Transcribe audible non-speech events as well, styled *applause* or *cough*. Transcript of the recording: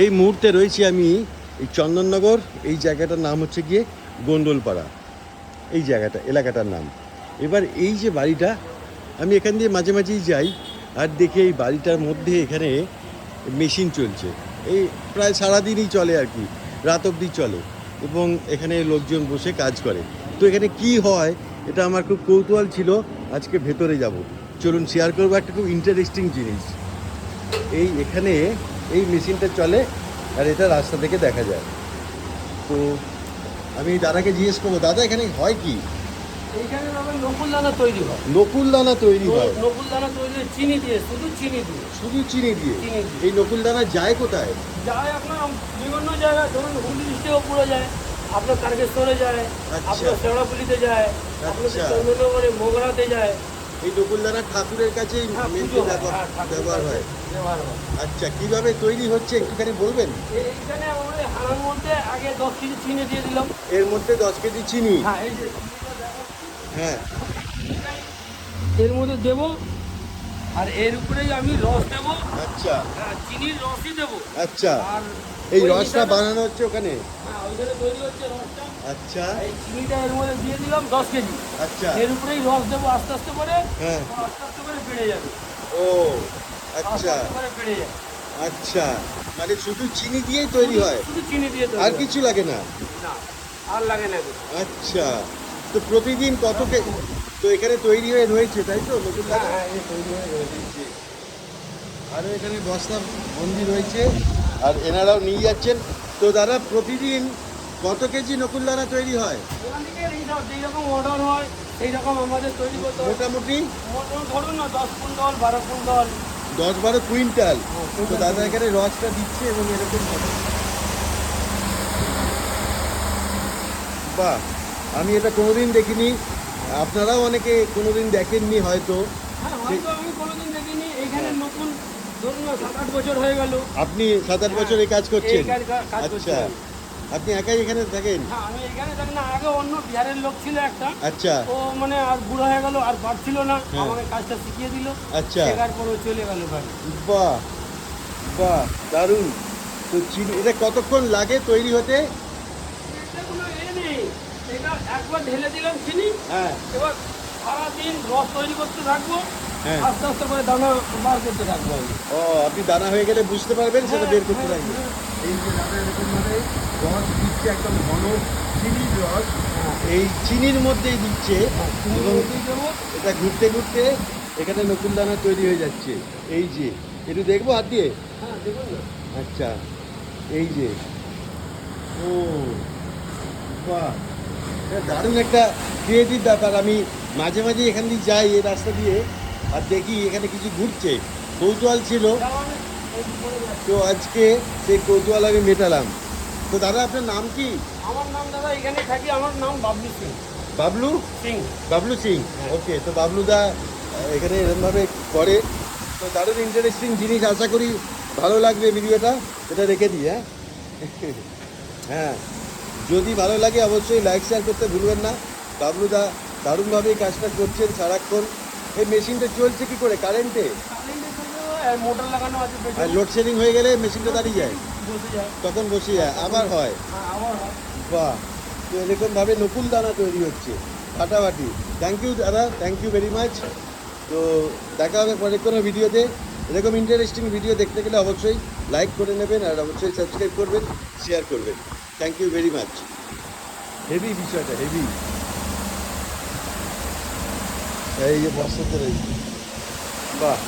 এই মুহূর্তে রয়েছি আমি এই চন্দননগর, এই জায়গাটার নাম হচ্ছে গিয়ে গোন্দলপাড়া। এই জায়গাটা, এলাকাটার নাম। এবার এই যে বাড়িটা, আমি এখান দিয়ে মাঝে মাঝেই যাই আর দেখি এই বাড়িটার মধ্যে এখানে মেশিন চলছে। এই প্রায় সারাদিনই চলে আর কি, রাত অবধি চলে এবং এখানে লোকজন বসে কাজ করে। তো এখানে কি হয়, এটা আমার খুব কৌতূহল ছিল, আজকে ভেতরে যাব। চলুন শেয়ার করব একটা খুব ইন্টারেস্টিং জিনিস। এই এখানে এই মেশিনটা চলে আর এটা রাস্তা থেকে দেখা যায়। তো আমি দাদাকে জিজ্ঞেস করব দাদা এখানে হয় কি? এইখানে নকুল দানা তৈরি হয়। নকুল দানা তৈরি হয়। নকুল দানা তৈরি চিনি দিয়ে শুধু চিনি দিয়ে। শুধু চিনি দিয়ে। এই নকুল দানা যায় কোথায়? যায় আপনার বিভিন্ন জায়গায় ধরুন হুগলি ডিস্ট্রিক্টেও পুরো যায় আপনার তারকেশ্বরে যায় আচ্ছা। আপনার শেওড়াপুলিতে যায় আপনার আচ্ছা। মোগরাতে যায় এই ঠাকুরের কাছে হ্যাঁ, হয়, ব্যবহার হ্যাঁ, ঠাকুরের ব্যবহার কাছে হয়। আচ্ছা কীভাবে তৈরি হচ্ছে একটুখানি বলবেন? এইখানে হাড়ার মধ্যে আগে দশ কেজি চিনি দিয়ে দিলাম। এর মধ্যে দশ কেজি চিনি? হ্যাঁ হ্যাঁ। এর মধ্যে দেব আর এর উপরেই আমি রস দেব। আচ্ছা। হ্যাঁ, চিনির রসই দেব। আচ্ছা। আর এই রসটা বানানো হচ্ছে ওখানে? হ্যাঁ ওইখানে তৈরি হচ্ছে রসটা। আচ্ছা। এই চিনিটা এর মধ্যে দিয়ে দিলাম দশ কেজি। আচ্ছা। এর উপরেই রস দেবো আস্তে আস্তে করে। হ্যাঁ। আস্তে আস্তে করে বেড়ে যাবে। ও আচ্ছা। করে বেড়ে যাবে। আচ্ছা। মানে শুধু চিনি দিয়েই তৈরি হয়? শুধু চিনি দিয়ে তৈরি আর কিছু লাগে না? না আর লাগে না আচ্ছা। তো প্রতিদিন কত কে- তো এখানে তৈরি হয়ে রয়েছে তাই তো? নতুন হ্যাঁ? হ্যাঁ তৈরি হয়ে আরও এখানে বস্তা বন্দি রয়েছে। আর এনারাও নিয়ে যাচ্ছেন। তো দাদা প্রতিদিন কত কেজি নকুল দানা তৈরি হয়? ওখান থেকে এই অর্ডার হয় সেই রকম আমাদের তৈরি করতে হয় মোটামুটি? ধরুন না দশ কুইন্টল বারো কুইন্টল। দশ বারো কুইন্টাল? হ্যাঁ, তো দাদা এখানে রসটা দিচ্ছে এবং এরকম। বাহ আমি এটা কোনোদিন দেখিনি। আপনারাও অনেকে কোনোদিন দেখেননি হয়তো। হ্যাঁ হয়তো আমি কোনোদিন দেখিনি। এইখানে নতুন ধরুন না সাত আট বছর হয়ে গেল। আপনি সাত আট বছর এই কাজ করছেন? আচ্ছা। আপনি একাই এখানে থাকেন? হ্যাঁ আমি এখানে থাকি না আগে অন্য বিহারের লোক ছিল একটা। আচ্ছা। ও মানে আর বুড়ো হয়ে গেল আর পারছিল না হ্যাঁ। আমাকে কাজটা শিখিয়ে দিল। আচ্ছা। শেখার পর চলে গেল ভাই বাহ বাহ দারুণ। তো চিনি এটা কতক্ষণ লাগে তৈরি হতে? একবার ঢেলে দিলাম চিনি। হ্যাঁ। এবার সারাদিন রস তৈরি করতে থাকব। হ্যাঁ। আস্তে আস্তে করে দানা বার করতে থাকব ও আপনি দানা হয়ে গেলে বুঝতে পারবেন সেটা বের করতে হ্যাঁ, লাগবে। এই যে দাদা এরকম ভাবে রস দিচ্ছে একদম ঘন চিনির রস। এই চিনির মধ্যেই দিচ্ছে দেবো। এটা ঘুরতে ঘুরতে এখানে নতুন দানা তৈরি হয়ে যাচ্ছে। এই যে একটু দেখব হাত দিয়ে? হ্যাঁ আচ্ছা এই যে। ও বাহ। দারুণ একটা ক্রিয়েটিভ ব্যাপার। আমি মাঝে মাঝে এখান দিয়ে যাই এই রাস্তা দিয়ে আর দেখি এখানে কিছু ঘুরছে। কৌতূহল ছিল। তো আজকে সেই কৌতূহল আমি মেটালাম। তো দাদা আপনার নাম কি? আমার নাম দাদা এখানে থাকি। আমার নাম বাবলু সিং। বাবলু? সিং। বাবলু সিং? ওকে তো বাবলুদা আহ, এখানে এরমভাবে করে। তো দারুণ ইন্টারেস্টিং জিনিস আশা করি ভালো লাগবে ভিডিওটা। এটা রেখে দিই হ্যাঁ? *laughs* হ্যাঁ। যদি ভালো লাগে অবশ্যই লাইক শেয়ার করতে ভুলবেন না। বাবলুদা দারুণভাবে কাজটা করছেন সারাক্ষণ। এই মেশিনটা চলছে কি করে? কারেন্টে মোটর লাগানো আছে আর লোডশেডিং হয়ে গেলে মেশিনটা দাঁড়িয়ে যায়। বসে যায়। তখন বসে যায় আবার হয়। হ্যাঁ আবার হয়। বাহ তো এরকমভাবে নকুল দানা তৈরি হচ্ছে ফাটাফাটি। থ্যাংক ইউ দাদা থ্যাংক ইউ ভেরি মাচ তো দেখা হবে পরের কোনো ভিডিওতে। এরকম ইন্টারেস্টিং ভিডিও দেখতে গেলে অবশ্যই লাইক করে নেবেন আর অবশ্যই সাবস্ক্রাইব করবেন শেয়ার করবেন। Thank you very much heavy বিষয়টা হেভি এই যে বস্তাতে রয়েছে। বাহ।